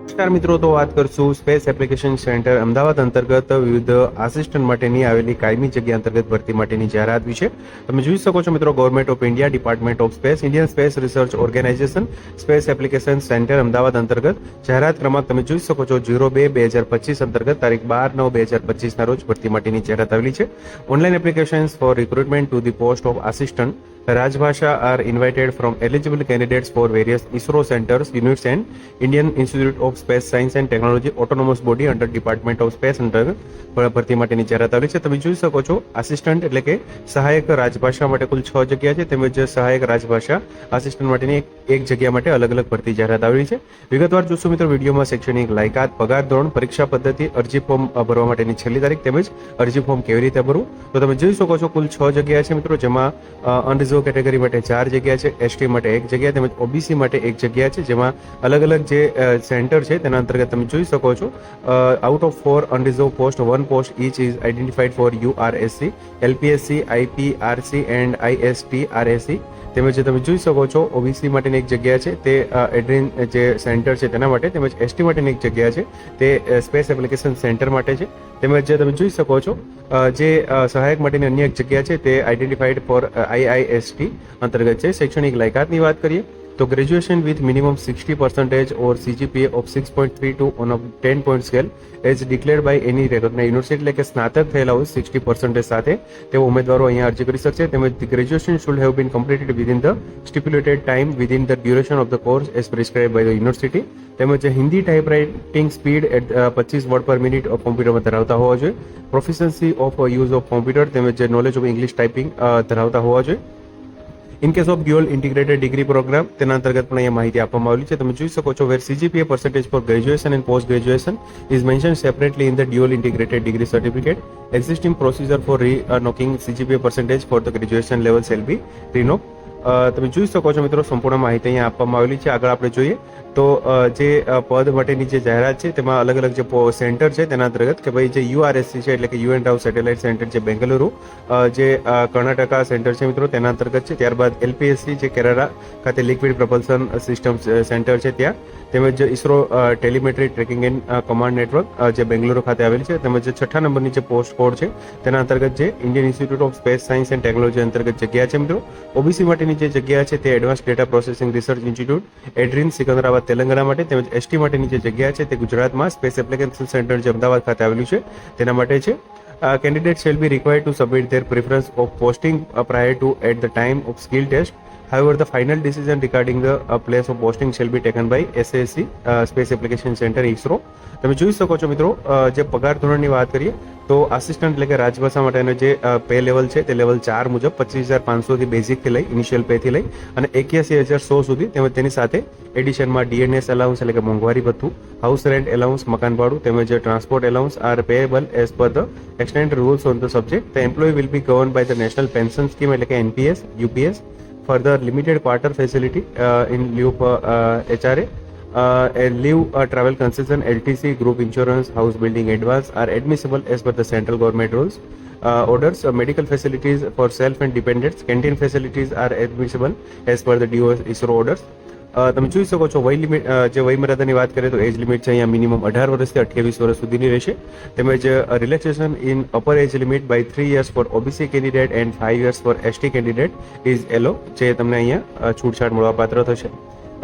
નમસ્કાર મિત્રો, તો વાત કરશું સ્પેસ એપ્લિકેશન સેન્ટર અમદાવાદ અંતર્ગત વિવિધ આસિસ્ટન્ટ માટેની આવેલી કાયમી જગ્યા અંતર્ગત ભરતી માટેની જાહેરાત વિશે તમે જોઈ શકો છો મિત્રો government of India department of space Indian space research organisation space application centre Ahmedabad અંતર્ગત. જાહેરાત ક્રમાંક તમે જોઈ શકો છો જીરો બે બે હજાર પચીસ અંતર્ગત, તારીખ બાર નવ બે હજાર પચીસના રોજ ભરતી માટેની જાહેરાત આવેલી છે. Online applications for recruitment to the post of assistant Rajbhasha are invited from eligible candidates for various ISRO centres units and Indian institute Institute of space science and technology autonomous body under department of space under ભરતી માટેની જાહેરાત આવી છે. તમે જોઈ શકો છો assistant એટલે કે સહાયક રાજભાષા માટે કુલ છ જગ્યા છે. તેમજ સહાયક રાજભાષા આસિસ્ટન્ટ માટેની એક જગ્યા માટે અલગ અલગ ભરતી જાહેરાત આવેલી છે. વિગતવાર જોશો મિત્રો, વિડીયોમાં શૈક્ષણિક લાયકાત પગાર ધોરણ, પરીક્ષા પદ્ધતિ, અરજી ફોર્મ ભરવા માટેની છેલ્લી તારીખ તેમજ અરજી ફોર્મ કેવી રીતે ભરવું? તો તમે જોઈ શકો છો, કુલ છ જગ્યા છે મિત્રો, જેમાં અનરિઝર્વ કેટેગરી માટે ચાર જગ્યા છે એસટી માટે એક જગ્યા, તેમજ ઓબીસી માટે એક જગ્યા છે, જેમાં અલગ અલગ જે સેન્ટર છે, તેના અંતર્ગત તમે જોઈ શકો છો out of four unreserve post one post which is identified for URSC LPSC IPRC and IST RSC તેમજ જે તમે જોઈ શકો છો ઓબીસી માટેની એક જગ્યા છે, તે એડ્રીન જે સેન્ટર છે તેના માટે, તેમજ એસટી માટેની એક જગ્યા છે, તે સ્પેસ એપ્લિકેશન સેન્ટર માટે છે. તેમજ જે તમે જોઈ શકો છો જે સહાયક માટેની અન્ય એક જગ્યા છે, તે આઈડેન્ટિફાઈડ ફોર આઈઆઈએસટી અંતર્ગત છે. શૈક્ષણિક લાયકાતની વાત કરીએ તો graduation with minimum sixty percentage or CGPA of six point three two on a ten point scale as declared by any recognise university એટલે કે સ્નાતક થયેલા હોય સિક્સટી પર્સન્ટેજ સાથે, તેઓ ઉમેદવારો અહીંયા અરજી કરી શકશે. તેમજ graduation should have been completed within the stipulated time within the duration of the course as prescribe by the university તેમજ Hindi type writing speed at પચીસ વર્ડ પર મિનિટ ઓફ કોમ્પ્યુટરમાં ધરાવતા હોવા જોઈએ. Proficiency of use of computer તેમજ knowledge of English typing ધરાવતા હોવા જોઈએ. In case of dual integrated degree programme તેના અંતર્ગત પણ અહીંયા માહિતી આપવામાં આવેલી છે. તમે જોઈ શકો છો where CGPA percentage for graduation and post graduation is mention separately in the dual integrated degree certificate existing procedure for reckoning CGPA percentage for the graduation level shall be રીનોક તમે જોઈ શકો છો મિત્રો, સંપૂર્ણ માહિતી અહીંયા આપવામાં આવેલી છે. આગળ આપણે જોઈએ તો જે પદ માટેની જે જાહેરાત છે, તેમાં અલગ અલગ જે સેન્ટર છે, તેના અંતર્ગત કે ભાઈ જે યુઆરએસસી છે, એટલે કે યુએન રાવ સેટેલાઇટ સેન્ટર છે બેંગલુરુ જે કર્ણાટકા સેન્ટર છે મિત્રો, તેના અંતર્ગત છે. ત્યારબાદ એલપીએસસી જે કેરાલા ખાતે લિક્વિડ પ્રપલ્સન સિસ્ટમ સેન્ટર છે ત્યાં. તેમજ ISRO telemetry tracking and command network જે બેંગલુરુ ખાતે આવેલ છે તેમજ છઠ્ઠા નંબરની જે પોસ્ટ કોડ છે તેના અંતર્ગત જે Indian institute of space science and technology અંતર્ગત જગ્યા છે મિત્રો. ઓબીસી માટેની જે જગ્યા છે તે advance data processing research institute ADRIN Secunderabad Telangana માટે તેમજ એસટી માટેની જે જગ્યા છે તે ગુજરાતમાં સ્પેસ એપ્લિકેશન સેન્ટર જે અમદાવાદ ખાતે આવેલું છે તેના માટે છે. Candidate shall be required to submit preference of posting uh, prior to at the time of skill test However, the final decision regarding the uh, place of posting shall be taken by SASC, uh, Space Application Center, ISRO. તમે જોઈ શકો છો મિત્રો જે પગાર ધોરણની વાત કરીએ તો આસિસ્ટન્ટ એટલે કે રાજભાષા માટેનો જે પે લેવલ છે તે લેવલ ચાર મુજબ પચીસ હજાર પાંચસોથી બેઝિકથી લઈ ઇનિશિયલ પેથી લઈ અને એક્યાસી હજાર સો સુધી તેમજ તેની સાથે એડિશનમાં ડીએનએસ એલાઉન્સ એટલે કે મોંઘવારી ભથ્થું હાઉસ રેન્ટ એલાઉન્સ મકાન ભાડું તેમજ transport allowance are payable as per the extant rules on the subject the employee will be govern by the national pension scheme એટલે કે NPS UPS further limited quarter facility uh, in lieu of uh, HRA. Uh, a leave uh, travel concession, LTC, group insurance, house building advance are admissible as per the central government rules. Uh, orders, uh, medical facilities for self and dependents, canteen facilities are admissible as per the DO ISRO orders. તમે જોઈ શકો છો વય limit જે વયમર્યાદાની વાત કરીએ તો age limit છે અહીંયા મિનિમમ અઢાર વર્ષથી અઠ્યાવીસ વર્ષ સુધીની રહેશે. તેમજ relaxation in upper age limit by three years for OBC candidate and five years for ST candidate is allow જે તમને અહીંયા છૂટછાટ મળવાપાત્ર થશે.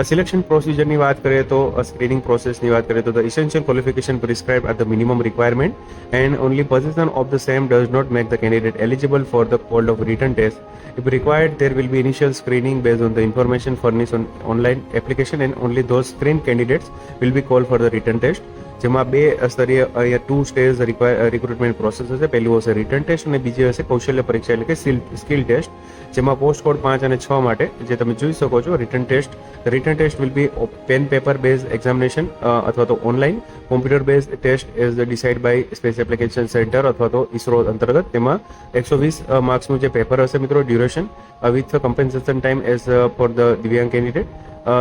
સિલેક્શન પ્રોસિજરની વાત કરીએ તો સ્ક્રીનિંગ પ્રોસેસની વાત કરીએ તો the essential qualification prescribe are the minimum requirement and only possession of the same does not make the candidate eligible for the called of written test If required, there will be initial screening based on the information furnished on online application and only those screened candidates will be called for the written test. જેમાં બે સ્તરીય, અહીંયા two stage recruitment process હશે. પહેલું હશે written test અને બીજી હશે કૌશલ્ય પરીક્ષા એટલે કે સ્કિલ ટેસ્ટ જેમાં પોસ્ટ કોડ પાંચ અને છ માટે, જે તમે જોઈ શકો છો written test written test will be pen paper base examination અથવા તો online computer base test as decide by space application centre અથવા તો ઇસરો અંતર્ગત. તેમાં એકસો વીસ માર્ક્સનું જે પેપર હશે મિત્રો duration with compensation time as for the દિવ્યાંગ કેન્ડિડેટ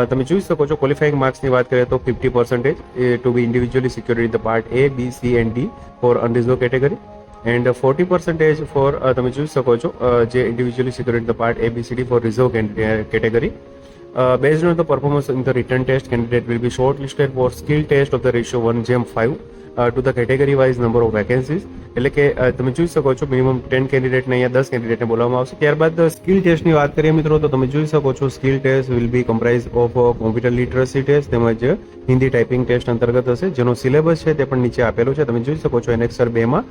તમે જોઈ શકો છો ક્વોલિફાઈંગ માર્ક્સની વાત કરીએ તો fifty percentage to be individually secure in the part A B C and D for unreserve category and forty percentage for તમે જોઈ શકો છો અ, જે individually secure in the part A B C D for reserve category Uh, based on the performance in the written test, candidate will be shortlisted for skill test of the ratio 1 gem 5 uh, the category wise number of vacancies એટલે કે તમે જોઈ શકો છો minimum ten કેન્ડિડેટને અહીંયા દસ કેન્ડિડેટને બોલાવવામાં આવશે. ત્યારબાદ સ્કિલ ટેસ્ટની વાત કરીએ મિત્રો તો તમે જોઈ શકો છો skill test will be comprise of computer literacy test તેમજ હિન્દી ટાઈપિંગ ટેસ્ટ અંતર્ગત હશે. જેનો સિલેબસ છે તે પણ નીચે આપેલો છે. તમે જોઈ શકો છો એનેક્સર બેમાં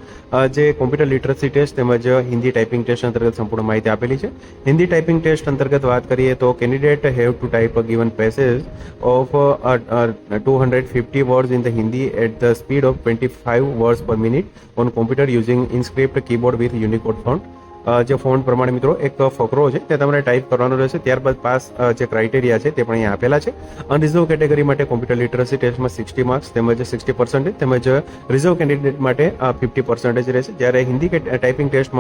જે કોમ્પ્યુટર લિટરસી ટેસ્ટ તેમજ હિન્દી ટાઈપિંગ ટેસ્ટ અંતર્ગત સંપૂર્ણ માહિતી આપેલી છે. હિન્દી ટાઈપિંગ ટેસ્ટ અંતર્ગત વાત કરીએ તો candidate have to type given passage of two hundred fifty words in the Hindi at the speed of twenty five words per minute on computer using keyboard keyboard with font. જે font પ્રમાણે મિત્રો એક ફકરો છે તે તમારે type કરવાનો રહેશે. ત્યારબાદ પાસ જે ક્રાઇટેરિયા છે તે પણ અહીંયા આપેલા છે. અનરિઝર્વ કેટેગરી માટે કોમ્પ્યુટર લિટરસી ટેસ્ટમાં સિક્સટી માર્ક્સ તેમજ સિક્સટી પર્સન્ટેજ તેમજ રિઝર્વ કેન્ડિડેટ માટે ફિફ્ટી પર્સન્ટેજ રહેશે. જ્યારે હિન્દી ટાઈપિંગ ટેસ્ટ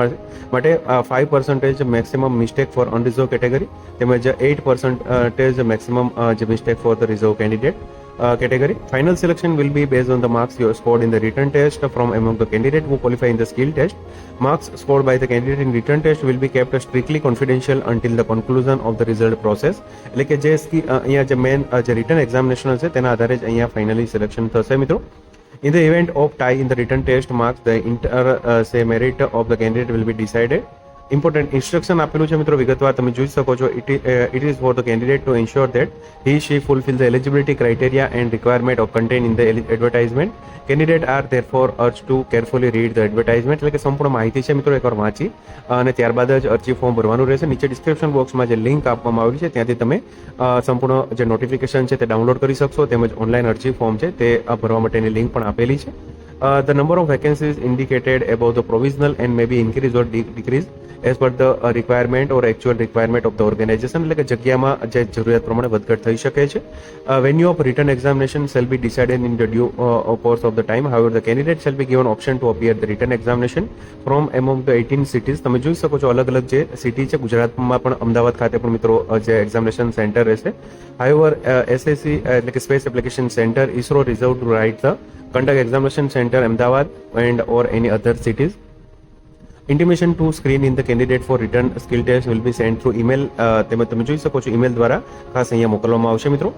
માટે five percentage maximum mistake for unreserved category તેમજ એઇટ પર્સન્ટેજ મેક્સિમમ જે mistake for the reserve candidate uh, category. Final selection will be based on the marks you scored in the written test from among the candidate who qualify in the skill test. Marks scored by the candidate in written test will be kept strictly confidential until the conclusion of the result process. એટલે કે જે અહીંયા જે main જે written examination હશે તેના આધારે જ અહીંયા ફાઇનલી સિલેક્શન થશે મિત્રો In the event of tie in the written test marks, the inter સે merit of the candidate will be decided. Important instruction આપેલું છે મિત્રો. વિગતવાર તમે જોઈ શકો છો. It is for the candidate to ensure that he she fulfil the eligibility criteria and requirement of contain in the advertisement candidate are therefore urge to carefully read the advertisement એટલે કે સંપૂર્ણ માહિતી છે મિત્રો એકવાર વાંચી. અને ત્યારબાદ જ અરજી ફોર્મ ભરવાનું રહેશે. નીચે ડિસ્ક્રિપ્શન બોક્સમાં જે લિંક આપવામાં આવેલી છે, ત્યાંથી તમે સંપૂર્ણ જે નોટિફિકેશન છે તે ડાઉનલોડ કરી શકશો. તેમજ ઓનલાઈન અરજી ફોર્મ છે તે ભરવા માટેની લિંક પણ આપેલી છે. The number of vacancies indicated about the provisional and may be increase or or de- per the requirement or actual requirement of the organisation એટલે કે જગ્યામાં જે જરૂરિયાત પ્રમાણે વધઘટ થઈ શકે છે. Venue of written examination shall be decided in the due course of the time however the candidate shall be given option to appear the written examination from among the eighteen cities તમે જોઈ શકો છો અલગ અલગ જે city છે, ગુજરાતમાં પણ અમદાવાદ ખાતે પણ મિત્રો જે એક્ઝામિનેશન સેન્ટર રહેશે. હાઈવર એસએસસી એટલે કે space application centre ISRO reserve to right the conduct examination center, Ahmedabad and or any other cities. To screen in the candidate for return skill test will be sent through email. અ, તેમજ તમે જોઈ શકો છો email દ્વારા ખાસ અહીંયા મોકલવામાં આવશે મિત્રો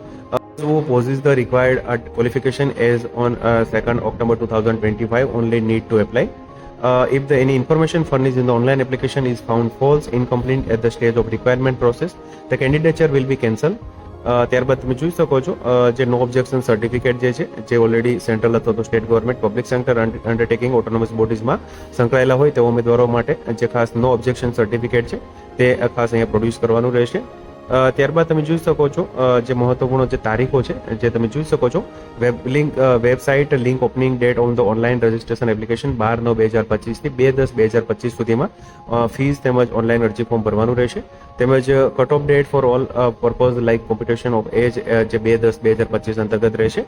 who possess the required uh, qualification as on uh, 2nd October 2025 only need to apply. Uh, if the any information furnished in the online application is found false, incomplete at the stage of requirement process, the candidature will be cancelled. ત્યારબાદ તમે જોઈ શકો છો જે નો objection certificate જે છે, જે already central અથવા તો state government public sector undertaking autonomous બોડીઝમાં સંકળાયેલા હોય તેવા ઉમેદવારો માટે જે ખાસ નો ઓબ્જેક્શન સર્ટિફિકેટ છે, તે ખાસ અહીંયા પ્રોડ્યુસ કરવાનું રહેશે. ત્યારબાદ તમે જોઈ શકો છો જે મહત્વપૂર્ણ જે તારીખો છે, જે તમે જોઈ શકો છો, web link website link opening date on the online registration application બાર નવ બે હજાર પચીસથી બે દસ બે હજાર પચીસ સુધીમાં ફીસ તેમજ ઓનલાઈન અરજી ફોર્મ ભરવાનું રહેશે. તેમજ cut off date for all purpose like competition of age જે બે દસ બે હજાર પચીસ અંતર્ગત રહેશે.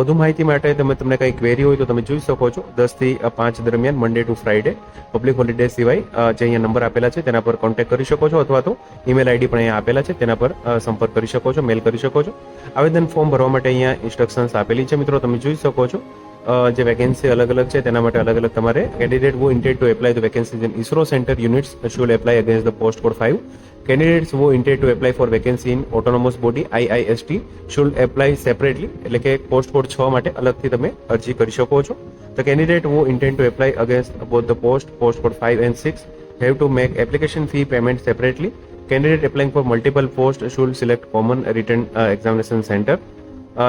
વધુ માહિતી માટે તમે, તમને કંઈ ક્વેરી હોય તો તમે જોઈ શકો છો, દસથી પાંચ દરમિયાન Monday to Friday public holiday સિવાય જે અહીંયા નંબર આપેલા છે, તેના પર કોન્ટેક્ટ કરી શકો છો અથવા તો ઈમેલ આઈડી પણ અહીંયા આપેલા છે. તેના પર સંપર્ક કરી શકો છો મેલ કરી શકો છો આવેદન ફોર્મ ભરવા માટે અહીંયા ઇન્સ્ટ્રક્શન્સ આપેલી છે મિત્રો તમે જોઈ શકો છો જે વેકેન્સી અલગ અલગ છે તેના માટે અલગ અલગ તમારે candidate who intend to apply the vacancies in ISRO center units should apply against the post code 5 candidates who intend to apply for vacancy in autonomous body IIST should apply separately એટલે કે post code 6 માટે અલગથી તમે અરજી કરી શકો છો the candidate who intend to apply against both the post post code 5 and 6 have to make application fee payment separately candidate applying for multiple post should select common written examination centre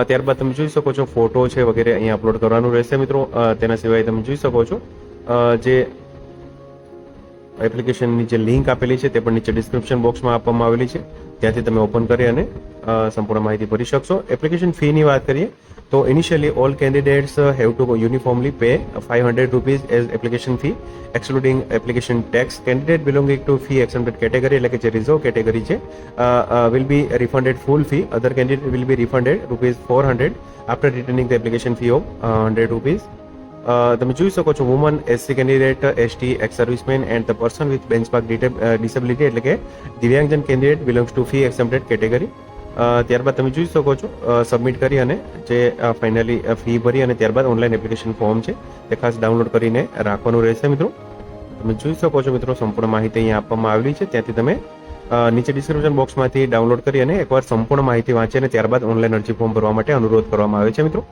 ત્યારબાદ તમે જોઈ શકો છો photo છે વગેરે અહીંયા upload કરવાનું રહેશે મિત્રો. તેના સિવાય તમે જોઈ શકો છો જે એપ્લિકેશનની જે લિંક આપેલી છે તે પણ નીચે ડિસ્ક્રિપ્શન બોક્સમાં આપવામાં આવેલી છે. ત્યાંથી તમે ઓપન કરી અને સંપૂર્ણ માહિતી ભરી શકશો. એપ્લિકેશન ફીની વાત કરીએ, તો initially all candidates have to uniformly pay five hundred rupees as application fee excluding application tax candidate belonging to fee exempted category એટલે કે જે રિઝર્વ કેટેગરી છે will be refunded full fee other candidate will be refunded rupees four hundred after returning the application fee of hundred rupees તમે જોઈ શકો છો woman SC candidate ST ex serviceman and the person with benchmark disability એટલે કે દિવ્યાંગજન candidate belongs to fee exempted category ત્યારબાદ તમે જોઈ શકો છો સબમિટ કરી અને જે ફાઇનલી ફી ભરી અને ત્યારબાદ ઓનલાઈન એપ્લિકેશન ફોર્મ છે, તે ખાસ ડાઉનલોડ કરીને રાખવાનું રહેશે મિત્રો. તમે જોઈ શકો છો મિત્રો, સંપૂર્ણ માહિતી અહીંયા આપવામાં આવેલી છે. ત્યાંથી તમે નીચે ડિસ્ક્રિપ્શન બોક્સમાંથી ડાઉનલોડ કરી અને એકવાર સંપૂર્ણ માહિતી વાંચી અને ત્યારબાદ ઓનલાઈન અરજી ફોર્મ ભરવા માટે અનુરોધ કરવામાં આવે છે મિત્રો.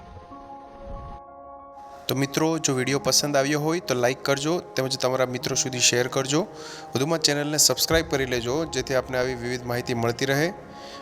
તો મિત્રો, જો વીડિયો પસંદ આવ્યો હોય તો લાઇક કરજો, તેમજ તમારા મિત્રો સુધી શેર કરજો. વધુમાં ચેનલને સબસ્ક્રાઇબ કરી લેજો, જેથી આપને આવી વિવિધ માહિતી મળતી રહે.